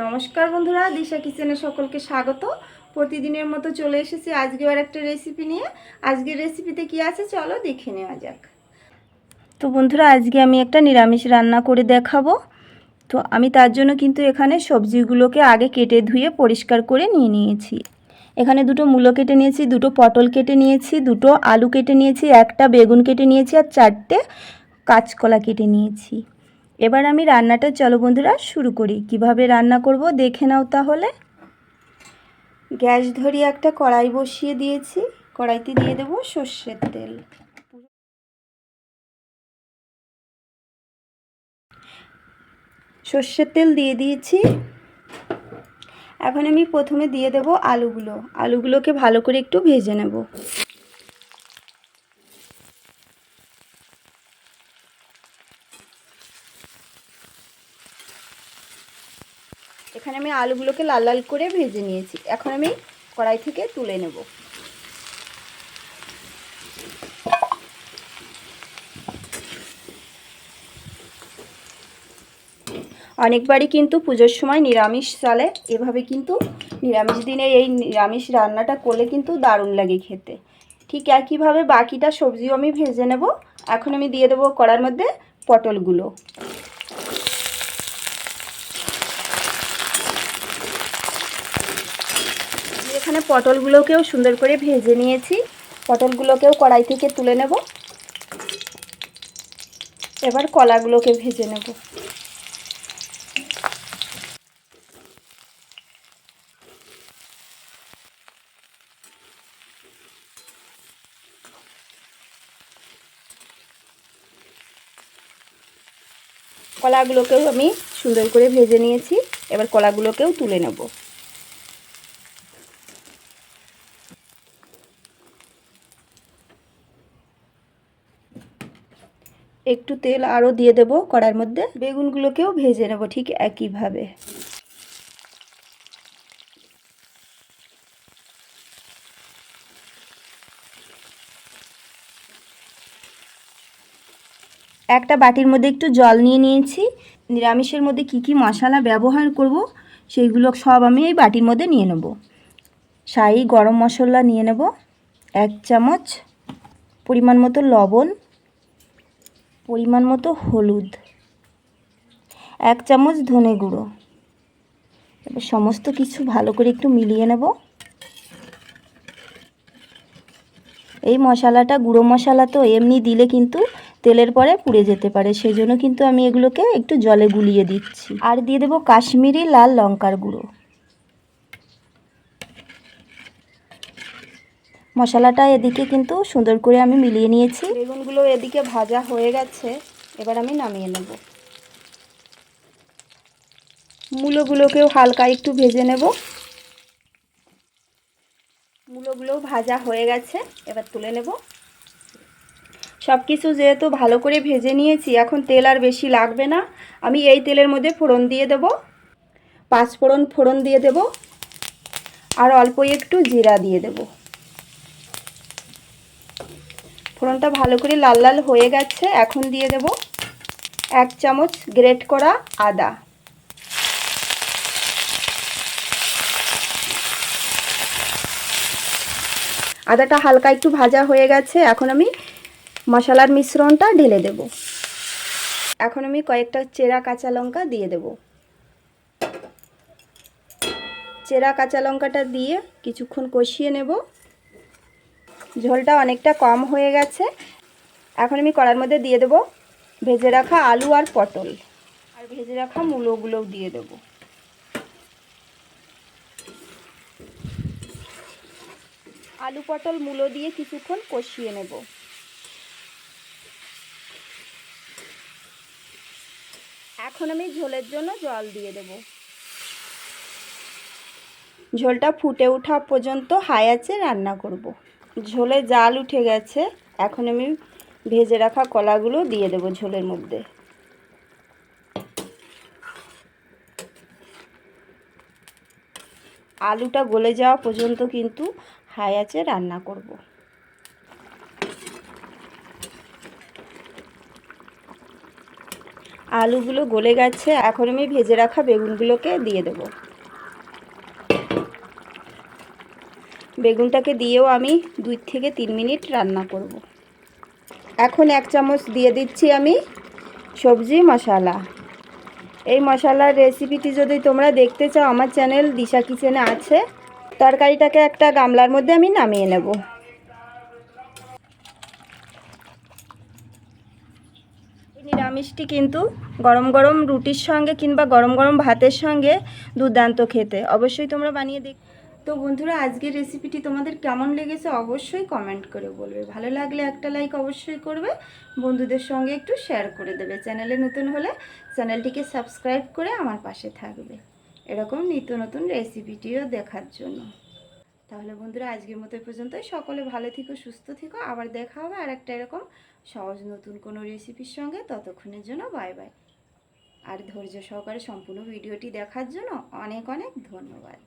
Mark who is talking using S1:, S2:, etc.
S1: নমস্কার বন্ধুরা, দিশা কিচেনে সকলকে স্বাগত। প্রতিদিনের মতো চলে এসেছি আজকে আর একটা রেসিপি নিয়ে। আজকের রেসিপিতে কি আছে চলো দেখে নেওয়া যাক। তো বন্ধুরা, আজকে আমি একটা নিরামিষ রান্না করে দেখাবো। তো আমি তার জন্য কিন্তু এখানে সবজিগুলোকে আগে কেটে ধুয়ে পরিষ্কার করে নিয়ে নিয়েছি। এখানে দুটো মূলো কেটে নিয়েছি, দুটো পটল কেটে নিয়েছি, দুটো আলু কেটে নিয়েছি, একটা বেগুন কেটে নিয়েছি আর চারটে কাঁচকলা কেটে নিয়েছি। এবার আমি রান্নাটা, চলো বন্ধুরা, শুরু করি। কীভাবে রান্না করব দেখে নাও তাহলে। গ্যাস ধরিয়ে একটা, কড়াই বসিয়ে দিয়েছি। কড়াইতে দিয়ে দেবো সর্ষের তেল। সর্ষের তেল দিয়ে দিয়েছি। এখন আমি প্রথমে দিয়ে দেব আলুগুলো। আলুগুলোকে ভালো করে একটু ভেজে নেব। এখানে আমি আলুগুলোকে লাল লাল করে ভেজে নিয়েছি। এখন আমি কড়াই থেকে তুলে নেব। অনেকবারই কিন্তু পুজোর সময় নিরামিষ চলে এভাবে কিন্তু নিরামিষ দিনে এই নিরামিষ রান্নাটা করলে কিন্তু দারুণ লাগে খেতে। ঠিক একইভাবে বাকিটা সবজিও আমি ভেজে নেব। এখন আমি দিয়ে দেবো কড়ার মধ্যে পটলগুলো। পটলগুলোকেও সুন্দর করে ভেজে নিয়েছি। পটলগুলোকেও কড়াই থেকে তুলে নেব। এবার কলাগুলোকে ভেজে নেব। কলাগুলোকেও আমি সুন্দর করে ভেজে নিয়েছি। এবার কলাগুলোকেও তুলে নেব। একটু তেল আরও দিয়ে দেব কড়ার মধ্যে। বেগুনগুলোকেও ভেজে নেব ঠিক একইভাবে। একটা বাটির মধ্যে একটু জল নিয়ে নিয়েছি। নিরামিষের মধ্যে কি কি মশলা ব্যবহার করব সেইগুলো সব আমি এই বাটির মধ্যে নিয়ে নেব। শাহি গরম মশলা নিয়ে নেব, এক চামচ পরিমাণ মতো লবণ পরিমাণ মতো হলুদ। এক চামচ ধনে গুঁড়ো। এবার সমস্ত কিছু ভালো করে একটু মিলিয়ে নেব। এই মশলাটা, গুঁড়ো মশলা তো এমনি দিলে কিন্তু তেলের পরে পুড়ে যেতে পারে সেই জন্য কিন্তু আমি এগুলোকে একটু জলে গুলিয়ে দিচ্ছি। আর দিয়ে দেবো কাশ্মীরি লাল লঙ্কার গুঁড়ো। মশলাটা এদিকে কিন্তু সুন্দর করে আমি মিলিয়ে নিয়েছি। বেগুনগুলো এদিকে ভাজা হয়ে গেছে। এবার আমি নামিয়ে নেব। মূলোগুলোকেও হালকা একটু ভেজে নেব। মূলোগুলোও ভাজা হয়ে গেছে। এবার তুলে নেব। সব কিছু যেহেতু ভালো করে ভেজে নিয়েছি, এখন তেল আর বেশি লাগবে না। আমি এই তেলের মধ্যে ফোড়ন দিয়ে দেব। পাঁচ ফোড়ন ফোড়ন দিয়ে দেব। আর অল্প একটু জিরা দিয়ে দেব। ফোড়নটা ভালো করে লাল লাল হয়ে গেছে, এখন দিয়ে দেব এক চামচ গ্রেট করা আদা। আদাটা হালকা একটু ভাজা হয়ে গেছে, এখন আমি মশলার মিশ্রণটা ঢেলে দেব। এখন আমি কয়েকটা চেরা কাঁচা লঙ্কা দিয়ে দেব। চেরা কাঁচা লঙ্কাটা দিয়ে কিছুক্ষণ কষিয়ে নেব। ঝোলটা অনেকটা কম হয়ে গেছে। এখন আমি কড়ার মধ্যে দিয়ে দেব ভেজে রাখা আলু আর পটল। আর ভেজে রাখা মূলোগুলোও দিয়ে দেব। আলু, পটল, মূলো দিয়ে কিছুক্ষণ কষিয়ে নেব। এখন আমি ঝোলের জন্য জল দিয়ে দেব। ঝোলটা ফুটে ওঠা পর্যন্ত হাই আছে রান্না করব। ঝোলে জাল উঠে গেছে। এখন আমি ভেজে রাখা কলাগুলো দিয়ে দেব ঝোলের মধ্যে। আলুটা গলে যাওয়া পর্যন্ত কিন্তু হাই আছে রান্না করব। আলুগুলো গলে গেছে। এখন আমি ভেজে রাখা বেগুনগুলোকে দিয়ে দেব। বেগুনটাকে দিয়েও আমি দুই থেকে তিন মিনিট রান্না করব। এখন এক চামচ দিয়ে দিচ্ছি আমি সবজি মশলা। এই মশলার রেসিপিটি যদি তোমরা দেখতে চাও, আমার চ্যানেল দিশা কিচেনে আছে, তরকারিটাকে একটা গামলার মধ্যে আমি নামিয়ে নেব। নিরামিষটি কিন্তু গরম গরম রুটির সঙ্গে কিংবা গরম গরম ভাতের সঙ্গে দুর্দান্ত খেতে। অবশ্যই তোমরা বানিয়ে দেখ তো বন্ধুরা, আজকের রেসিপিটি তোমাদের কেমন লেগেছে অবশ্যই কমেন্ট করে বলবে। ভালো লাগলে একটা লাইক অবশ্যই করবে, বন্ধুদের সঙ্গে একটু শেয়ার করে দেবে। চ্যানেলে নতুন হলে চ্যানেলটিকে সাবস্ক্রাইব করে আমার পাশে থাকবে। এরকম নিত্য নতুন রেসিপিটিও দেখার জন্য। তাহলে বন্ধুরা, আজকের মতো পর্যন্তই। সকলে ভালো থেকো, সুস্থ থেকো। আবার দেখা হবে আর একটা এরকম সহজ নতুন কোনো রেসিপির সঙ্গে। ততক্ষণের জন্য বাই বাই আর ধৈর্য সহকারে সম্পূর্ণ ভিডিওটি দেখার জন্য অনেক অনেক ধন্যবাদ।